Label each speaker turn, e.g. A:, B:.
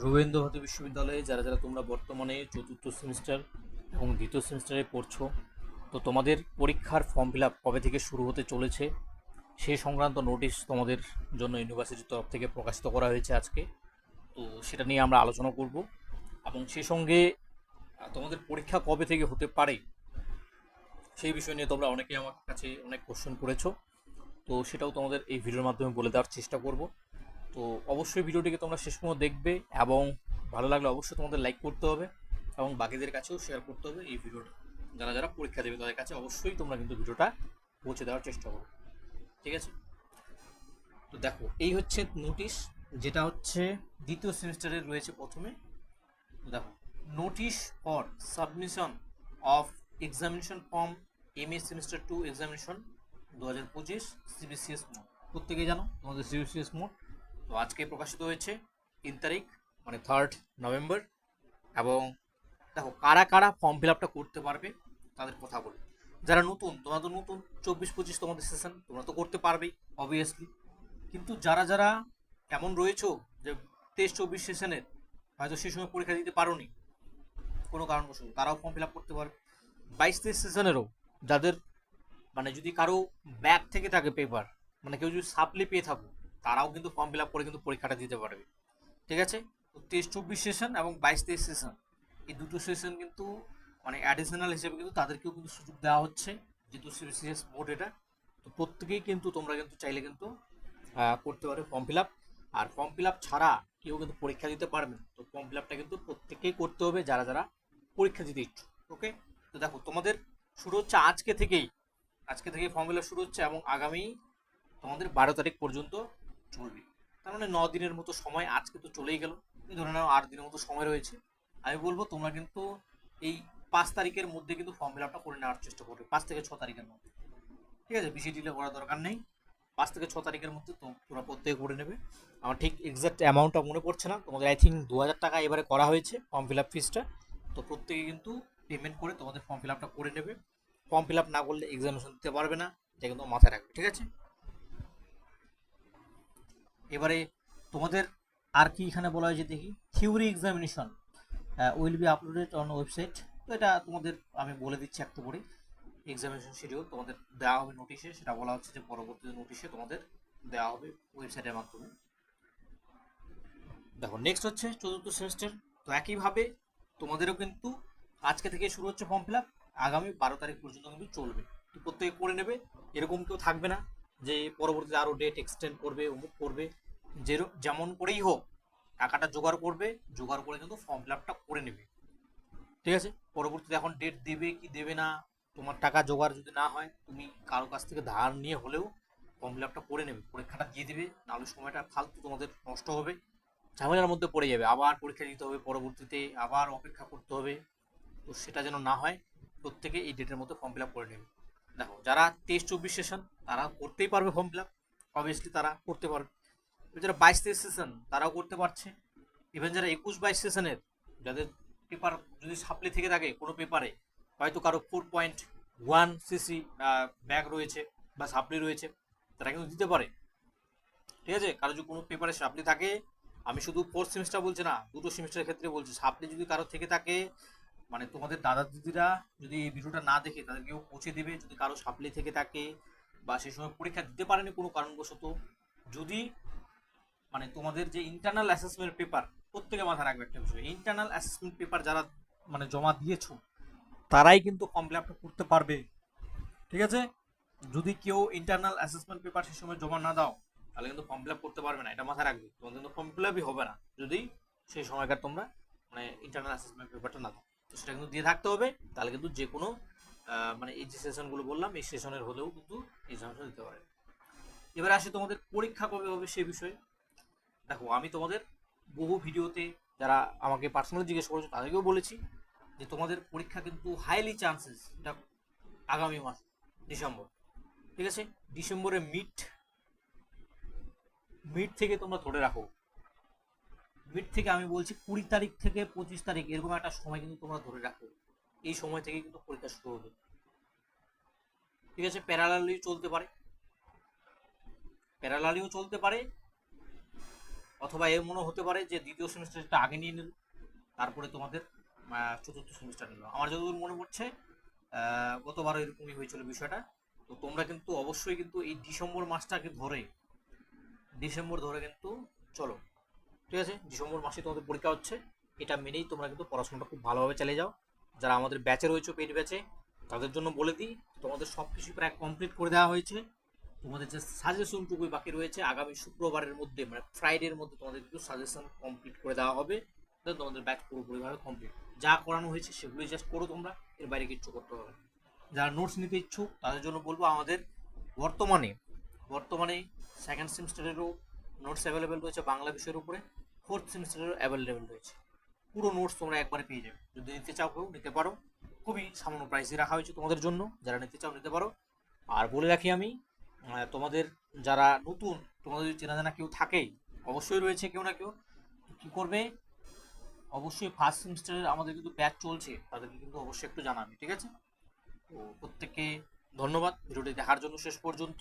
A: রবীন্দ্র ভারতী বিশ্ববিদ্যালয়ে যারা যারা তোমরা বর্তমানে চতুর্থ সেমিস্টার এবং দ্বিতীয় সেমিস্টারে পড়ছো, তো তোমাদের পরীক্ষার ফর্ম ফিল আপ কবে থেকে শুরু হতে চলেছে সেই সংক্রান্ত নোটিশ তোমাদের জন্য ইউনিভার্সিটির তরফ থেকে প্রকাশিত করা হয়েছে আজকে। তো সেটা নিয়ে আমরা আলোচনা করব এবং সেই সঙ্গে তোমাদের পরীক্ষা কবে থেকে হতে পারে সেই বিষয় নিয়ে তোমরা অনেকেই আমার কাছে অনেক কোশ্চেন করেছ। তো সেটাও তোমাদের এই ভিডিওর মাধ্যমে বলে দেওয়ার চেষ্টা করব। তো অবশ্যই ভিডিওটিকে তোমরা শেষ পর্যন্ত দেখবে এবং ভালো লাগলে অবশ্যই তোমাদের লাইক করতে হবে এবং বাকিদের কাছেও শেয়ার করতে হবে এই ভিডিওটা। যারা যারা পরীক্ষা দেবে তাদের কাছে অবশ্যই তোমরা কিন্তু ভিডিওটা পৌঁছে দেওয়ার চেষ্টা করো। ঠিক আছে? তো দেখো, এই হচ্ছে নোটিশ যেটা হচ্ছে দ্বিতীয় সেমিস্টারে রয়েছে প্রথমে। দেখো notice for submission of examination form M A semester two examination দু হাজার পঁচিশ সিবিসিএস মোড প্রত্যেকেই জানো তোমাদের সিবিসিএস মোড তো আজকে প্রকাশিত হয়েছে তিন তারিখ মানে থার্ড নভেম্বর এবং দেখো কারা কারা ফর্ম ফিল আপটা করতে পারবে তাদের কথা বলি। যারা নতুন, তোমরা তো নতুন, চব্বিশ পঁচিশ তোমাদের সেশন তোমরা তো করতে পারবেই অবভিয়াসলি কিন্তু যারা যারা এমন রয়েছো যে তেইশ চব্বিশ সেশনের হয়তো সেই সময় পরীক্ষা দিতে পারোনি, কোনো কারণবশত তারাও ফর্ম ফিল আপ করতে পারবে। বাইশ তেইশ সেশনেরও যাদের মানে যদি কারও ব্যাগ থেকে থাকে পেপার মানে কেউ যদি সাপ্লি পেয়ে থাকো তারাও কিন্তু ফর্ম ফিল করে কিন্তু পরীক্ষাটা দিতে পারবে। ঠিক আছে? তো তেইশ চব্বিশ সেশন এবং বাইশ তেইশ সেশন এই দুটো সেশন কিন্তু মানে অ্যাডিশনাল হিসেবে কিন্তু তাদেরকেও কিন্তু সুযোগ দেওয়া হচ্ছে যেহেতু সিবিসিএস বোর্ড এটা। তো প্রত্যেকেই কিন্তু তোমরা কিন্তু চাইলে কিন্তু করতে পারবে ফর্ম ফিল আর ফর্ম ফিল ছাড়া কেউ কিন্তু পরীক্ষা দিতে পারবে না। তো ফর্ম ফিল কিন্তু প্রত্যেকেই করতে হবে যারা যারা পরীক্ষা দিতে ইচ্ছুক। ওকে তো দেখো, তোমাদের শুরু হচ্ছে আজকে থেকেই। আজকে থেকে ফর্ম ফিল শুরু হচ্ছে এবং আগামী তোমাদের বারো তারিখ পর্যন্ত চলবে তার মানে ন দিনের মতো সময় আজকে তো চলেই গেল। ধরে নাও আট দিনের মতো সময় রয়েছে। আমি বলব তোমরা কিন্তু এই পাঁচ তারিখের মধ্যে কিন্তু ফর্ম ফিল আপটা করে নেওয়ার চেষ্টা করবে। পাঁচ থেকে ছ তারিখের মধ্যে। ঠিক আছে? বেশি ডিলে করার দরকার নেই। পাঁচ থেকে ছ তারিখের মধ্যে তোমরা প্রত্যেকে করে নেবে। আমার ঠিক এক্সাক্ট অ্যামাউন্টটা মনে পড়ছে না। তোমাদের আই থিঙ্ক দু হাজার টাকা এবারে করা হয়েছে ফর্ম ফিল আপ ফিসটা তো প্রত্যেকে কিন্তু পেমেন্ট করে তোমাদের ফর্ম ফিল আপটা করে নেবে। ফর্ম ফিল আপ না করলে এক্সামিনেশন দিতে পারবে না। এটা কিন্তু মাথায় রাখবে। ঠিক আছে? এবারে তোমাদের আর কি এখানে বলা হয়েছে দেখি theory examination will be uploaded on website তো এটা তোমাদের আমি বলে দিচ্ছি একটু করে এক্সামিনেশন শিডিউল তোমাদের দেওয়া হবে নোটিশে সেটা বলা হচ্ছে যে পরবর্তী নোটিশে তোমাদের দেওয়া হবে ওয়েবসাইটের মাধ্যমে। দেখো নেক্সট হচ্ছে চতুর্থ সেমিস্টার তো একইভাবে তোমাদেরও কিন্তু আজকে থেকে শুরু হচ্ছে ফর্ম ফিল আপ আগামী বারো তারিখ পর্যন্ত কিন্তু চলবে। তো প্রত্যেকে করে নেবে। এরকম কেউ থাকবে না। যে পরবর্তীতে আরও ডেট এক্সটেন্ড করবে অমুক করবে যেমন করেই হোক, টাকাটা জোগাড় করবে, জোগাড় করে কিন্তু ফর্ম ফিল করে নেবে। ঠিক আছে? পরবর্তীতে এখন ডেট দেবে কি দেবে না, তোমার টাকা জোগাড় যদি না হয়, তুমি কারও কাছ থেকে ধার নিয়ে হলেও ফর্ম ফিল করে নেবে। পরীক্ষাটা দিয়ে দেবে, নাহলে সময়টা ফালতু তোমাদের নষ্ট হবে, ঝামেলার মধ্যে পড়ে যাবে। আবার পরীক্ষা দিতে হবে, পরবর্তীতে আবার অপেক্ষা করতে হবে। তো সেটা যেন না হয়, প্রত্যেকে এই ডেটের মধ্যে ফর্ম ফিল করে নেবে। দেখো, যারা তেইশ চব্বিশ সেশন তারা করতেই পারবে ফর্ম ফিল আপ অবভিয়াসলি তারা করতে পারবে। যারা বাইশ তেইশ সেশন তারাও করতে পারছে। ইভেন যারা একুশ বাইশ সেশনের যাদের পেপার যদি সাপ্লি থেকে থাকে কোনো পেপারে হয়তো কারও four point one CC back রয়েছে বা সাপ্লি রয়েছে, তারা কিন্তু দিতে পারে। ঠিক আছে? কারও যদি কোনো পেপারে সাপ্লি থাকে, আমি শুধু ফোর্থ সেমিস্টার বলছি না, দুটো সেমিস্টারের ক্ষেত্রে বলছি। সাপ্লি যদি কারও থেকে থাকে মানে তোমাদের দাদা দিদিরা যদি এই ভিডিওটা না দেখে তাদেরকেও পৌঁছে দেবে, যদি কারও সাপ্লি থেকে থাকে বা সেই সময় পরীক্ষা দিতে পারেনি কোনো কারণবশত, যদি মানে তোমাদের যে ইন্টারনাল অ্যাসেসমেন্ট পেপার প্রত্যেকে মাথায় রাখবে একটা বিষয় ইন্টারনাল অ্যাসেসমেন্ট পেপার যারা মানে জমা দিয়েছ, তারাই কিন্তু আপটা করতে পারবে। ঠিক আছে? যদি কেউ ইন্টারনাল অ্যাসেসমেন্ট পেপার সে সময় জমা না দাও, তাহলে কিন্তু ফর্ম ফিল করতে পারবে না, এটা মাথায় রাখবে। তোমাদের কিন্তু ফর্ম ফিল হবে না, যদি সেই সময়কার তোমরা মানে ইন্টারনাল অ্যাসেসমেন্ট পেপারটা না দাও। তো সেটা কিন্তু দিয়ে থাকতে হবে। তাহলে কিন্তু যে কোনো মানে এই যে সেশনগুলো বললাম, এই সেশনের হলেও কিন্তু এক্সামিনেশন দিতে পারে। এবার আসে তোমাদের পরীক্ষা কবে হবে সে বিষয়ে। দেখো, আমি তোমাদের বহু ভিডিওতে যারা আমাকে পার্সোনালি জিজ্ঞেস করেছ, তাদেরকেও বলেছি যে তোমাদের পরীক্ষা কিন্তু হাইলি চান্সেস এটা আগামী মাস, ডিসেম্বর। ঠিক আছে? ডিসেম্বরে মিড মিড থেকে তোমরা ধরে রাখো। মিড থেকে আমি বলছি কুড়ি তারিখ থেকে পঁচিশ তারিখ, এরকম একটা সময় কিন্তু তোমরা ধরে রাখো। এই সময় থেকে কিন্তু পরীক্ষা শুরু হবে। ঠিক আছে? প্যারালালি চলতে পারে। প্যারালালিও চলতে পারে। অথবা এর মনে হতে পারে যে দ্বিতীয় সেমিস্টারটা আগে নিয়ে নিল, তারপরে তোমাদের চতুর্থ সেমিস্টার নিল। আমার যতদূর মনে পড়ছে গতবারও এরকমই হয়েছিল বিষয়টা। তো তোমরা কিন্তু অবশ্যই কিন্তু এই ডিসেম্বর মাসটাকে ধরে, ডিসেম্বর ধরে কিন্তু চলো। ঠিক আছে? ডিসেম্বর মাসে তোমাদের পরীক্ষা হচ্ছে। এটা মেনেই তোমরা কিন্তু পড়াশোনাটা খুব ভালোভাবে চালিয়ে যাও। যারা আমাদের ব্যাচে রয়েছে পেড ব্যাচে তাদের জন্য বলে দিই, তোমাদের সব কিছু প্রায় কমপ্লিট করে দেওয়া হয়েছে। তোমাদের যে সাজেশনটুকুই বাকি রয়েছে, আগামী শুক্রবারের মধ্যে মানে ফ্রাইডের মধ্যে তোমাদের কিন্তু সাজেশন কমপ্লিট করে দেওয়া হবে। তোমাদের ব্যাচ পুরোপুরিভাবে কমপ্লিট যা করানো হয়েছে, সেগুলোই জাস্ট করো তোমরা। এর বাইরে কিচ্ছু করতে হবে যারা নোটস নিতে ইচ্ছুক, তাদের জন্য বলব আমাদের বর্তমানে বর্তমানে সেকেন্ড সেমিস্টারেরও নোটস অ্যাভেলেবেল রয়েছে বাংলা বিষয়ের উপরে। ফোর্থ সেমিস্টারেরও অ্যাভেলেবেল রয়েছে। পুরো নোটস তোমরা একবারে পেয়ে যাবে। যদি নিতে চাও কেউ নিতে পারো। খুবই সামান্য প্রাইসে রাখা হয়েছে তোমাদের জন্য। যারা নিতে চাও নিতে পারো। আর বলে রাখি আমি তোমাদের যারা নতুন, তোমাদের যদি চেনা জানা কেউ থাকেই অবশ্যই রয়েছে কেউ না কেউ, কি করবে? অবশ্যই ফার্স্ট সেমিস্টারের আমাদের কিন্তু ব্যাচ চলছে। তাদেরকে কিন্তু অবশ্যই একটু জানাবে, ঠিক আছে? তো প্রত্যেককে ধন্যবাদ। ভিডিওটি দেখার জন্য শেষ পর্যন্ত।